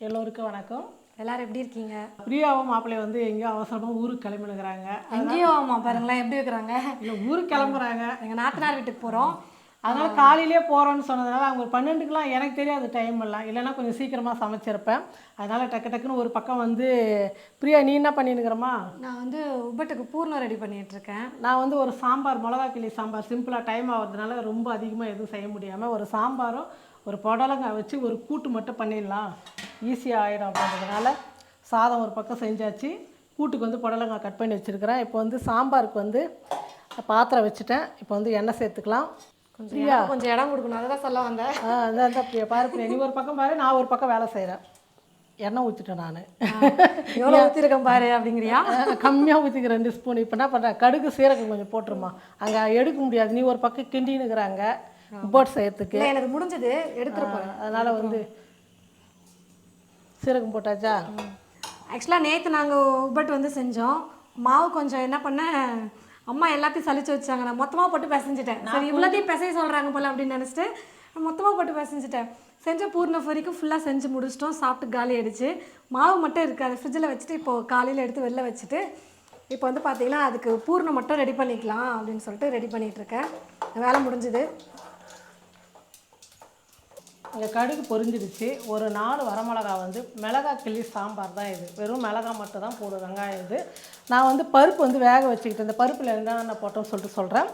எல்லோருக்கும் வணக்கம். எல்லாரும் எப்படி இருக்கீங்க? பிரியாவும் மாப்பிள்ளையும் வந்து எங்கேயோ அவசரமாக ஊருக்கு கிளம்பினுக்கிறாங்க. எங்கேயோ ஆமா பாருங்களேன். எப்படி இருக்கிறாங்க? இல்லை ஊருக்கு கிளம்புறாங்க. எங்க நாத்தனார் வீட்டுக்கு போறோம். அதனால காலையிலே போகிறோன்னு சொன்னதுனால அவங்க ஒரு பன்னெண்டுக்கெலாம் எனக்கு தெரியாது டைம் எல்லாம். இல்லைன்னா கொஞ்சம் சீக்கிரமாக சமைச்சிருப்பேன். அதனால டக்கு டக்குன்னு ஒரு பக்கம் வந்து பிரியா நீ என்ன பண்ணினுக்கிறமா நான் வந்து உபட்டுக்கு பூர்ணம் ரெடி பண்ணிட்டு இருக்கேன் நான் வந்து ஒரு சாம்பார் மிளகா கிளி சாம்பார் சிம்பிளாக டைம் ஆகிறதுனால ரொம்ப அதிகமாக எதுவும் செய்ய முடியாமல் ஒரு சாம்பாரும் ஒரு புடலங்காய் வச்சு ஒரு கூட்டு மட்டும் பண்ணிடலாம். ஈஸியாக ஆகிடும் அப்படின்றதுனால சாதம் ஒரு பக்கம் செஞ்சாச்சு. கூட்டுக்கு வந்து புடலங்காய் கட் பண்ணி வச்சுருக்கிறேன். இப்போ வந்து சாம்பாருக்கு வந்து பாத்திரம் வச்சுட்டேன். இப்போ வந்து எண்ணெய் சேர்த்துக்கலாம். கொஞ்சம் எனக்கு கொஞ்சம் இடம் கொடுக்கணும். அதை தான் சொல்ல வந்தேன். ஆ அந்த அப்படியே பாரு பிரியா, நீ ஒரு பக்கம் பாரு நான் ஒரு பக்கம் வேலை செய்கிறேன் எண்ணெய் ஊற்றிட்டேன் நான். எவ்வளோ ஊற்றிருக்கேன் பாரு அப்படிங்கிறியா? கம்மியாக ஊற்றிக்க ரெண்டு ஸ்பூன் இப்போ என்ன பண்ணுறேன் கடுகு சீரகம் கொஞ்சம் போட்டுருமா. அங்கே எடுக்க முடியாது. நீ ஒரு பக்கம் கிண்டினுக்குறாங்க போட் செய்யறதுக்கு. எனக்கு முடிஞ்சது. எடுத்துட்டு போறேன். அதனால் வந்து சீரகம் போட்டாச்சா? ஆக்சுவலாக நேற்று நாங்கள் உபட் வந்து செஞ்சோம். மாவு கொஞ்சம் என்ன பண்ணேன் அம்மா எல்லாத்தையும் சலிச்சு வச்சாங்க. நான் மொத்தமாக போட்டு பிசைஞ்சிட்டேன். சரி இவ்வளோத்தையும் பிசைய சொல்கிறாங்க போல அப்படின்னு நினச்சிட்டு மொத்தமாக போட்டு பிசைஞ்சிட்டேன். செஞ்ச பூர்ண வரைக்கும் ஃபுல்லாக செஞ்சு முடிச்சிட்டோம். சாப்பிட்டு காலி ஆயிடுச்சு. மாவு மட்டும் இருக்குது. அதை ஃப்ரிட்ஜில் வச்சுட்டு இப்போது காலையில் எடுத்து வெளில வச்சுட்டு இப்போ வந்து பார்த்தீங்கன்னா அதுக்கு பூர்ணம் மட்டும் ரெடி பண்ணிக்கலாம் அப்படின்னு சொல்லிட்டு ரெடி பண்ணிகிட்டு இருக்கேன். வேலை முடிஞ்சுது. இங்கே கடுகு பொரிஞ்சிடுச்சு. ஒரு நாலு வரமிளகா வந்து மிளகா கிள்ளி சாம்பார் தான் இது. வெறும் மிளகா மட்டும் தான் போடும் வெங்காயம் இது. நான் வந்து பருப்பு வந்து வேக வச்சுக்கிட்டு இந்த பருப்பில் என்னென்ன போட்டோம்னு சொல்லிட்டு சொல்கிறேன்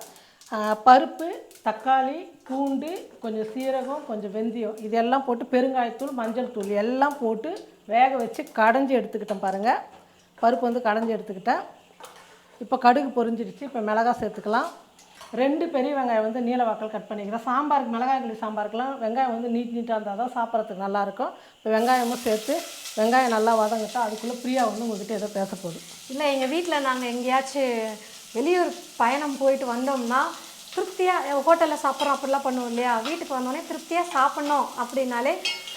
பருப்பு தக்காளி பூண்டு கொஞ்சம் சீரகம் கொஞ்சம் வெந்தயம் இதெல்லாம் போட்டு பெருங்காயத்தூள் மஞ்சள் தூள் எல்லாம் போட்டு வேக வச்சு கடைஞ்சி எடுத்துக்கிட்டேன் பாருங்கள் பருப்பு வந்து கடைஞ்சி எடுத்துக்கிட்டேன். இப்போ கடுகு பொரிஞ்சிடுச்சு. இப்போ மிளகாய் சேர்த்துக்கலாம். ரெண்டு பெரிய வெங்காயம் வந்து நீல வாக்கள் கட் பண்ணிக்கிறேன். சாம்பாருக்கு மிளகாய் கிளி சாம்பாருக்குலாம் வெங்காயம் வந்து நீட் நீட்டாக இருந்தால் தான் சாப்பிட்றதுக்கு நல்லாயிருக்கும். இப்போ வெங்காயமும் சேர்த்து வெங்காயம் நல்லா வதங்கிட்டா அதுக்குள்ளே பிரியா வந்து உங்ககிட்ட ஏதோ பேச போகுது. இல்லை எங்கள் வீட்டில் நாங்கள் எங்கேயாச்சும் வெளியூர் பயணம் போயிட்டு வந்தோம்னா திருப்தியாக ஹோட்டலில் சாப்பிட்றோம் அப்படிலாம் பண்ணுவோம் இல்லையா? வீட்டுக்கு வந்தோடனே திருப்தியாக சாப்பிட்ணும் அப்படின்னாலே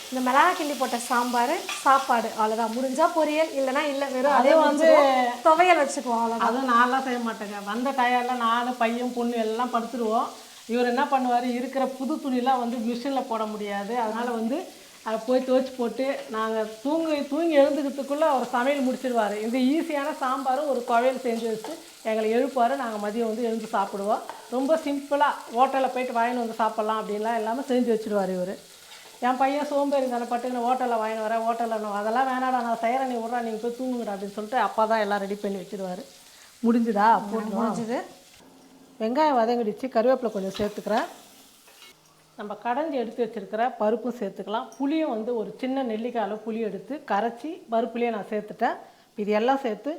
இந்த மிளகா கிள்ளி போட்ட சாம்பார் சாப்பாடு அவ்வளோதான் முடிஞ்சா பொரியல் இல்லைன்னா இல்லை வெறும் அதே வந்து துவையல் வச்சுக்குவோம் அவ்வளோதான் அதுவும் நான்லாம் செய்ய மாட்டேங்க. வந்த டயரில் நான் பையன் பொண்ணு எல்லாம் படுத்துருவோம். இவர் என்ன பண்ணுவார் இருக்கிற புது துணிலாம் வந்து மிஷினில் போட முடியாது. அதனால் வந்து அதை போய் துவைச்சி போட்டு நாங்கள் தூங்கி தூங்கி எழுந்துக்கிறதுக்குள்ளே அவர் சமையல் முடிச்சிடுவார் இந்த ஈஸியான சாம்பாரும் ஒரு துவையல் செஞ்சு வச்சு எங்களை எழுப்புவார். நாங்கள் மதியம் வந்து எழுந்து சாப்பிடுவோம். ரொம்ப சிம்பிளாக ஹோட்டலில் போயிட்டு வாங்கிட்டு வந்து சாப்பிட்லாம் அப்படின்லாம் எல்லாமே செஞ்சு வச்சுடுவார் இவர். என் பையன் சோம்பேறி தானே பட்டுன்னு ஹோட்டலில் வாங்கி வரேன் ஹோட்டலில் அதெல்லாம் வேணாடா நான் செய்கிறேன் நீ விட்றா நீங்கள் போய் தூங்குங்கடா அப்படின்னு சொல்லிட்டு அப்பா தான் எல்லாம் ரெடி பண்ணி வச்சிடுவார் முடிஞ்சுதா? போட்டோம் முடிஞ்சது. வெங்காயம் வதங்கிடுச்சு கருவேப்பிலை கொஞ்சம் சேர்த்துக்கிறேன். நம்ம கடைஞ்சி எடுத்து வச்சிருக்கிற பருப்பும் சேர்த்துக்கலாம். புளியும் வந்து ஒரு சின்ன நெல்லிக்காய் அளவு புளி எடுத்து கரைச்சி பருப்புலேயே நான் சேர்த்துட்டேன். இது எல்லாம் சேர்த்து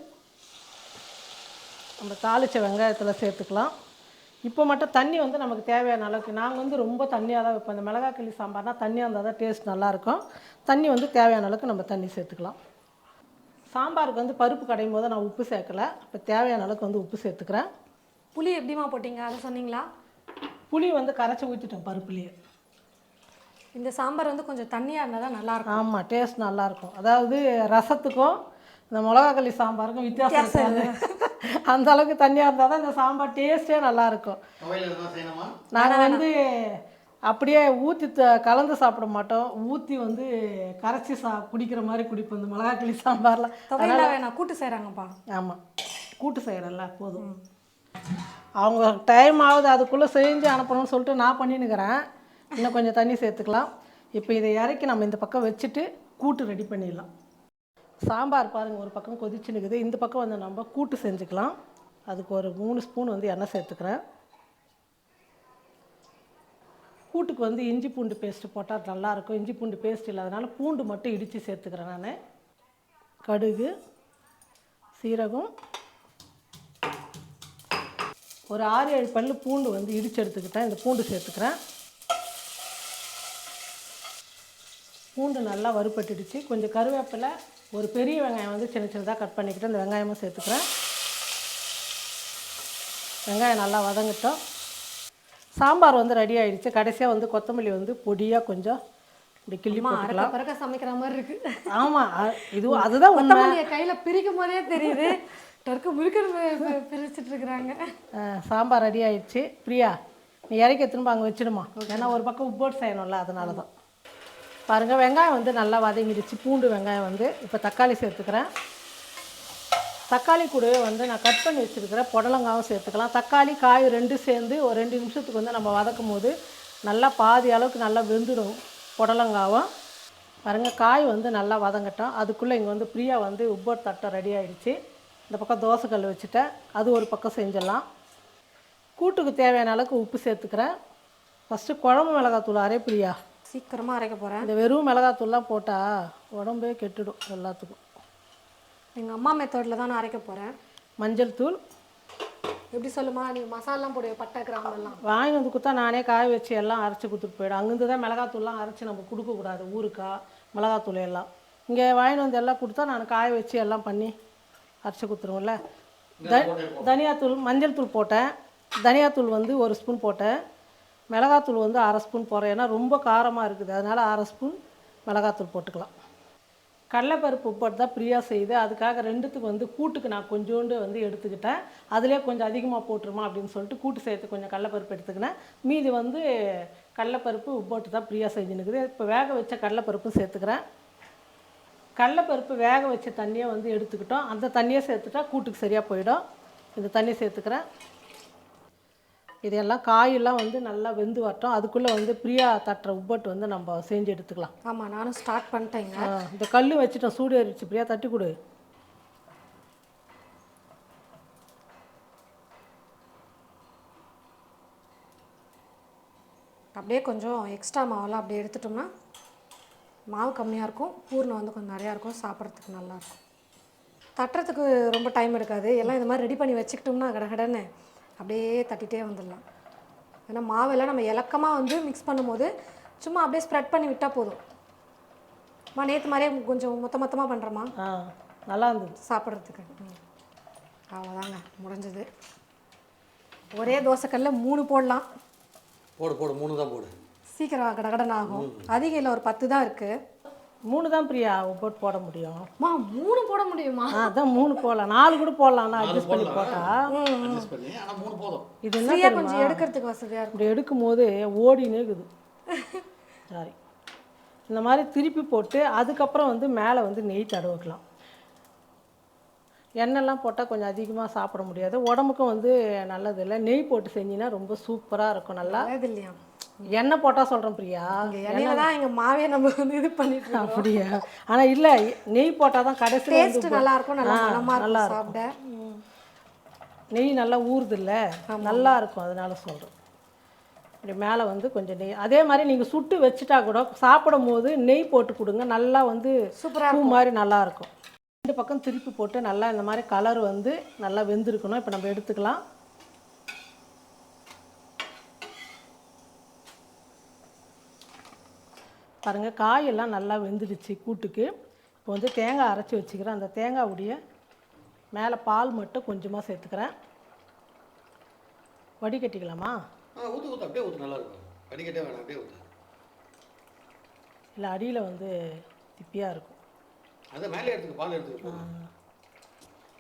நம்ம தாளித்த வெங்காயத்தில் சேர்த்துக்கலாம். இப்போ மட்டும் தண்ணி வந்து நமக்கு தேவையான அளவுக்கு நாங்கள் வந்து ரொம்ப தண்ணியாக தான் வைப்போம். இந்த மிளகா கிள்ளி சாம்பார்னா தண்ணியாக இருந்தால் தான் டேஸ்ட் நல்லாயிருக்கும் தண்ணி வந்து தேவையான அளவுக்கு நம்ம தண்ணி சேர்த்துக்கலாம். சாம்பாருக்கு வந்து பருப்பு கடையும் போது நான் உப்பு சேர்க்கல. இப்போ தேவையான அளவுக்கு வந்து உப்பு சேர்த்துக்கிறேன். புளி எப்படிமா போட்டீங்க? அதை சொன்னீங்களா? புளி வந்து கரைச்சி ஊற்றிட்டேன் பருப்புலேயே. இந்த சாம்பார் வந்து கொஞ்சம் தண்ணியாக இருந்தால் தான் நல்லாயிருக்கும் ஆமாம் டேஸ்ட் நல்லாயிருக்கும் அதாவது ரசத்துக்கும் இந்த மிளகாக்களி சாம்பாருக்கும் வித்தியாசம் அந்த அளவுக்கு தண்ணியாக இருந்தால் தான் இந்த சாம்பார் டேஸ்ட்டே நல்லாயிருக்கும். நாங்கள் வந்து அப்படியே ஊற்றி கலந்து சாப்பிட மாட்டோம். ஊற்றி வந்து கரைச்சி சா குடிக்கிற மாதிரி குடிப்போம். இந்த மிளகாக்களி சாம்பாரில் துவையெல்லாம் வேணாம். கூட்டு செய்கிறாங்கப்பா ஆமாம் கூட்டு செய்கிறல்ல போதும். அவங்க டைம் ஆகுது அதுக்குள்ளே செஞ்சு அனுப்பணும்னு சொல்லிட்டு நான் பண்ணினுக்கிறேன் இன்னும் கொஞ்சம் தண்ணி சேர்த்துக்கலாம். இப்போ இதை இறக்கி நம்ம இந்த பக்கம் வச்சுட்டு கூட்டு ரெடி பண்ணிடலாம். சாம்பார் பாருங்கள் ஒரு பக்கம் கொதிச்சு நிற்குது இந்த பக்கம் வந்து நம்ம கூட்டு செஞ்சுக்கலாம். அதுக்கு ஒரு மூணு ஸ்பூன் வந்து எண்ணெய் சேர்த்துக்கிறேன். கூட்டுக்கு வந்து இஞ்சி பூண்டு பேஸ்ட்டு போட்டால் நல்லாயிருக்கும் இஞ்சி பூண்டு பேஸ்ட் இல்லாதனால பூண்டு மட்டும் இடித்து சேர்த்துக்கிறேன் நான். கடுகு சீரகம். ஒரு ஆறு ஏழு பல்லு பூண்டு வந்து இடித்து எடுத்துக்கிட்டேன். இந்த பூண்டு சேர்த்துக்கிறேன். பூண்டு நல்லா வறுப்பட்டுடுச்சு கொஞ்சம் கருவேப்பிலை ஒரு பெரிய வெங்காயம் வந்து சின்ன சின்னதாக கட் பண்ணிக்கிட்டு அந்த வெங்காயமும் சேர்த்துக்கிறேன். வெங்காயம் நல்லா வதங்கட்டும். சாம்பார் வந்து ரெடி ஆயிடுச்சு. கடைசியாக வந்து கொத்தமல்லி வந்து பொடியாக கொஞ்சம் இப்படி கிள்ளி போட்டுக்கலாம். பறக்க சமைக்கிற மாதிரி இருக்கு. ஆமாம் இதுவும் அதுதான் உண்மை. கையில பிரிக்கும் போதே தெரியுது. டர்க்கு முறுக்குன்னு பிரிச்சுட்டு இருக்கிறாங்க. சாம்பார் ரெடி ஆயிடுச்சு. பிரியா நீ இறக்கி திரும்ப அங்கே வச்சிடுமா. ஏன்னா ஒரு பக்கம் உப்போட்டு செய்யணும்ல அதனால தான் பாருங்கள் வெங்காயம் வந்து நல்லா வதங்கிடுச்சு. பூண்டு வெங்காயம் வந்து இப்போ தக்காளி சேர்த்துக்கிறேன். தக்காளி கூடவே வந்து நான் கட் பண்ணி வச்சுருக்கிற புடலங்காவும் சேர்த்துக்கலாம். தக்காளி காய் ரெண்டும் சேர்ந்து ஒரு ரெண்டு நிமிஷத்துக்கு வந்து நம்ம வதக்கும் போது நல்லா பாதி அளவுக்கு நல்லா வெந்துடும் புடலங்காவும். பாருங்கள் காய் வந்து நல்லா வதங்கட்டும். அதுக்குள்ளே இங்கே வந்து ஃப்ரீயாக வந்து உப்பர் தட்டை ரெடி ஆகிடுச்சு இந்த பக்கம் தோசைக்கல் வச்சுட்டேன். அது ஒரு பக்கம் செஞ்சிடலாம். கூட்டுக்கு தேவையான அளவுக்கு உப்பு சேர்த்துக்கிறேன். ஃபஸ்ட்டு குழம்பு மிளகாத்தூள் அரை பிரியா சீக்கிரமாக அரைக்க போகிறேன் இந்த வெறும் மிளகாத்தூள்லாம் போட்டால் உடம்பே கெட்டுடும் எல்லாத்துக்கும். எங்கள் அம்மா மெத்தடில் தான் நான் அரைக்க போகிறேன் மஞ்சள் தூள். எப்படி சொல்லுமா? நீ மசாலாம் போடுவே பட்டை கிராம்பு எல்லாம். வாங்கி வந்து கொடுத்தா நானே காய வச்சு எல்லாம் அரைச்சி கொடுத்துட்டு போயிடும். அங்கேருந்து தான் மிளகாத்தூள்லாம் அரைச்சி நம்ம கொடுக்கக்கூடாது ஊறுக்காய் மிளகாத்தூள் எல்லாம். இங்கே வாங்கி வந்து எல்லாம் கொடுத்தா நான் காய வச்சு எல்லாம் பண்ணி அரைச்சி கொடுத்துருவோம்ல. த தனியாத்தூள் மஞ்சள் தூள் போட்டேன். தனியாத்தூள் வந்து ஒரு ஸ்பூன் போட்டேன். மிளகாத்தூள் வந்து அரை ஸ்பூன் போடுறேன். ஏன்னா ரொம்ப காரமாக இருக்குது. அதனால் அரை ஸ்பூன் மிளகாத்தூள் போட்டுக்கலாம். கடலைப்பருப்பு உப்பட்டு தான் ஃப்ரீயாக செய்யுது அதுக்காக ரெண்டுத்துக்கு வந்து கூட்டுக்கு நான் கொஞ்சோண்டு வந்து எடுத்துக்கிட்டேன். அதிலே கொஞ்சம் அதிகமாக போட்டுருமா அப்படின்னு சொல்லிட்டு கூட்டு சேர்த்து கொஞ்சம் கடலைப்பருப்பு எடுத்துக்கினேன். மீதி வந்து கடலைப்பருப்பு உப்போட்டு தான் பிரியா செஞ்சுனுக்குது இப்போ வேக வச்ச கடலைப்பருப்பும் சேர்த்துக்கிறேன். கடலைப்பருப்பு வேக வச்ச தண்ணியை வந்து எடுத்துக்கிட்டோம். அந்த தண்ணியை சேர்த்துட்டா கூட்டுக்கு சரியாக போயிடும். இந்த தண்ணியை சேர்த்துக்கிறேன். இதெல்லாம் காயெல்லாம் வந்து நல்லா வெந்து வரட்டும். அதுக்குள்ளே வந்து பிரியா தட்டுற உப்பட்டு வந்து நம்ம செஞ்சு எடுத்துக்கலாம். ஆமாம் நானும் ஸ்டார்ட் பண்ணிட்டேங்க. இந்த கல் வச்சுட்டேன். சூடு ஏறிடுச்சு. பிரியா தட்டி கொடு. அப்படியே கொஞ்சம் எக்ஸ்ட்ரா மாவெல்லாம் அப்படியே எடுத்துட்டோம்னா மாவு கம்மியாக இருக்கும். பூர்ணம் வந்து கொஞ்சம் நிறையா இருக்கும். சாப்பிட்றதுக்கு நல்லாயிருக்கும் தட்டுறதுக்கு ரொம்ப டைம் எடுக்காது. எல்லாம் இந்த மாதிரி ரெடி பண்ணி வச்சுக்கிட்டோம்னா கடகடன்னு அப்படியே தட்டிகிட்டே வந்துடலாம். ஏன்னா மாவெல்லாம் நம்ம இலக்கமாக வந்து மிக்ஸ் பண்ணும்போது சும்மா அப்படியே ஸ்ப்ரெட் பண்ணி விட்டால் போதும். மா நேற்று மாதிரியே கொஞ்சம் மொத்த மொத்தமாக பண்ணுறோமா ஆ நல்லா இருந்தது. சாப்பிட்றதுக்கு. ம். அவ்வளோதாங்க முடிஞ்சது. ஒரே தோசைக்கல்ல மூணு போடலாம். போடு போடு மூணு தான் போடு. சீக்கிரம் கடகடன் ஆகும். அதிகம் இல்லை ஒரு பத்து தான் இருக்கு. மூணு தான் பிரியா உப்பட்டு போட முடியும். மா மூணு போட முடியுமா? அதான் மூணு போடலாம். நாலு கூட போடலாம் நான் அட்ஜஸ்ட் பண்ணி போட்டா. அட்ஜஸ்ட் பண்ணி ஆனால் மூணு போதும். இது என்ன கொஞ்சம் எடுக்கிறதுக்கு வசதியாக இருக்கும். இப்படி எடுக்கும் போது ஓடினே இருக்குது. சாரி இந்த மாதிரி திருப்பி போட்டு அதுக்கப்புறம் வந்து மேலே வந்து நெய் தடவிக்கலாம் எண்ணெய்லாம் போட்டால் கொஞ்சம் அதிகமாக சாப்பிட முடியாது. உடம்புக்கும் வந்து நல்லது இல்லை. நெய் போட்டு செஞ்சின்னா ரொம்ப சூப்பராக இருக்கும். நல்லா அது இல்லையா? எண்ணெய் போட்டால் சொல்கிறேன் பிரியா? இடையில தான் எங்கள் மாவே நம்ம வந்து இது பண்ணிட்டு அப்படியா? ஆனால் இல்லை நெய் போட்டால் தான் வந்து டேஸ்ட் நல்லா இருக்கும் நல்லா ஆ, மனமாக நல்லா இருக்கும். சாப்பிட. நெய் நல்லா ஊறுது இல்லை நல்லா இருக்கும் அதனால சொல்கிறேன் இப்படி மேலே வந்து கொஞ்சம் நெய். அதே மாதிரி நீங்கள் சுட்டு வச்சுட்டா கூட சாப்பிடும் போது நெய் போட்டு கொடுங்க நல்லா வந்து சூப்பரா பூ மாதிரி நல்லா இருக்கும். ரெண்டு பக்கம் திருப்பி போட்டு நல்லா இந்த மாதிரி கலர் வந்து நல்லா வெந்திருக்கணும். இப்போ நம்ம எடுத்துக்கலாம். பாருங்கள் காயெல்லாம் நல்லா வெந்துடுச்சு கூட்டுக்கு. இப்போ வந்து தேங்காய் அரைச்சி வச்சுக்கிறேன். அந்த தேங்காய் உடைய மேலே பால் மட்டும் கொஞ்சமாக சேர்த்துக்கிறேன். வடிகட்டிக்கலாமா? ஆ ஊற்று ஊற்று அப்படியே ஊற்று நல்லா இருக்கும். வடிகட்டே வேணாம். அப்படியே ஊற்று இல்லை அடியில் வந்து திப்பியாக இருக்கும். அதை மேலே எடுத்துக்க பால் எடுத்துக்க. போதும்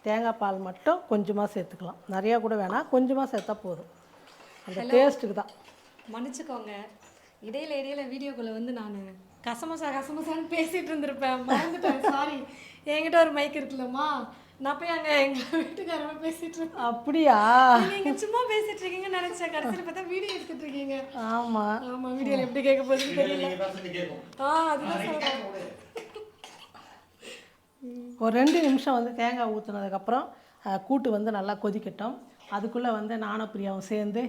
தேங்காய் பால் மட்டும் கொஞ்சமாக சேர்த்துக்கலாம். நிறையா கூட வேணாம். கொஞ்சமாக சேர்த்தா போதும். அந்த டேஸ்ட்டுக்கு தான். மன்னிச்சுக்கோங்க. இடையில இடையில வீடியோக்குள்ள வந்து நான் கசமசா கசமசான்னு பேசிட்டு இருந்திருப்பேன். மறந்துட்டேன். சாரி என்கிட்ட ஒரு மைக் இருக்குல்லம்மா. நான் போய் அங்கே எங்கள் வீட்டுக்காரமா பேசிட்டு இருக்கேன் அப்படியா? நீங்க சும்மா பேசிட்டு இருக்கீங்கன்னு நினைச்சேன். கடைசியில் பார்த்தா வீடியோ எடுத்துட்டு இருக்கீங்க. ஆமாம் ஆமா வீடியோல எப்படி கேட்க போகுதுன்னு தெரியல. ஆ அதுதான் சொல்றேன். ஒரு ரெண்டு நிமிஷம் வந்து தேங்காய் ஊற்றுனதுக்கப்புறம் கூட்டு வந்து நல்லா கொதிக்கட்டும். அதுக்குள்ளே வந்து நானும் பிரியாவும் சேர்ந்து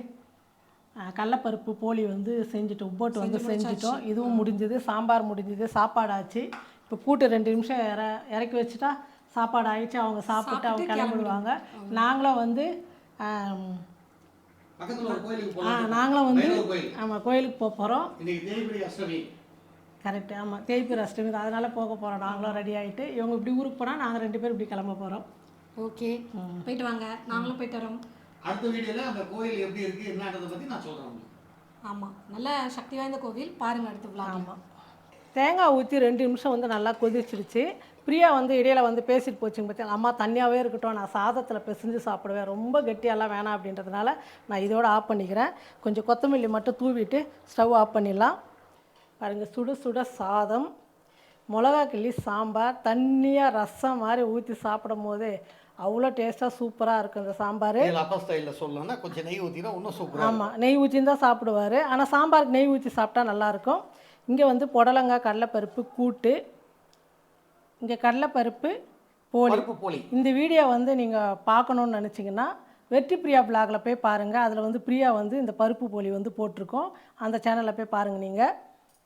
கடலப்பருப்பு போலி வந்து செஞ்சுட்டு உப்போட்டு வந்து செஞ்சுட்டோம். இதுவும் முடிஞ்சது சாம்பார் முடிஞ்சது சாப்பாடு ஆச்சு இப்போ கூட்டு ரெண்டு நிமிஷம் இற இறக்கி வச்சுட்டா சாப்பாடு ஆயிடுச்சு அவங்க சாப்பிட்டு அவங்க கிளம்பிடுவாங்க. நாங்களும் வந்து ஆ நாங்களும் வந்து ஆமாம் கோயிலுக்கு போக போகிறோம் கரெக்டு ஆமாம் தேய்பிர அஷ்டமி தான். அதனால் போக போகிறோம் நாங்களும் ரெடி ஆகிட்டு இவங்க இப்படி ஊருக்கு போனால் நாங்கள் ரெண்டு பேரும் இப்படி கிளம்ப போகிறோம் ஓகே போயிட்டு வாங்க. நாங்களும் போயிட்டு வரோம். அடுத்த வீடியோவில் அந்த கோயில் எப்படி இருக்குது என்னன்றதை பற்றி நான் சொல்கிறேன் உங்களுக்கு. ஆமா நல்ல சக்தி வாய்ந்த கோவில். பாருங்க அடுத்த. ஆமாம் தேங்காய் ஊற்றி ரெண்டு நிமிஷம் வந்து நல்லா கொதிச்சிருச்சு. பிரியா வந்து இடையில வந்து பேசிட்டு போச்சுங்க பார்த்தீங்க அம்மா தனியாகவே இருக்கட்டும் நான் சாதத்தில் பிசைஞ்சு சாப்பிடுவேன். ரொம்ப கெட்டியெல்லாம் வேணாம் அப்படின்றதுனால நான் இதோட ஆஃப் பண்ணிக்கிறேன். கொஞ்சம் கொத்தமல்லி மட்டும் தூவிட்டு ஸ்டவ் ஆஃப் பண்ணிடலாம். பாருங்கள் சுட சுட சாதம் மிளகா கிள்ளி சாம்பார் தண்ணியாக ரசம் மாதிரி ஊற்றி சாப்பிடும் போது அவ்வளோ டேஸ்ட்டாக சூப்பராக இருக்கும் இந்த சாம்பார். அப்பா ஸ்டைலில் சொல்லணும்னா கொஞ்சம் நெய் ஊற்றினா இன்னும் சூப்பராக ஆமாம் நெய் ஊற்றின்னு தான் சாப்பிடுவார். ஆனால் சாம்பாருக்கு நெய் ஊற்றி சாப்பிட்டா நல்லாயிருக்கும் இங்கே வந்து புடலங்காய் கடலைப்பருப்பு கூட்டு. இங்கே கடலைப்பருப்பு போலி. பருப்பு போலி. இந்த வீடியோ வந்து நீங்கள் பார்க்கணுன்னு நினச்சிங்கன்னா வெற்றி பிரியா பிளாகில் போய் பாருங்கள் அதில் வந்து பிரியா வந்து இந்த பருப்பு போலி வந்து போட்டிருக்கோம். அந்த சேனலில் போய் பாருங்கள் நீங்கள்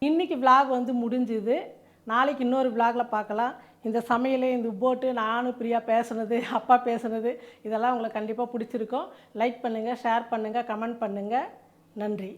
இன்றைக்கி vlog வந்து முடிஞ்சுது. நாளைக்கு இன்னொரு vlogல பார்க்கலாம். இந்த சமையல் இந்த போட்டு நானும் பிரியா பேசுனது அப்பா பேசுனது இதெல்லாம் உங்களுக்கு கண்டிப்பாக பிடிச்சிருக்கும். லைக் பண்ணுங்கள் ஷேர் பண்ணுங்கள் கமெண்ட் பண்ணுங்கள் நன்றி.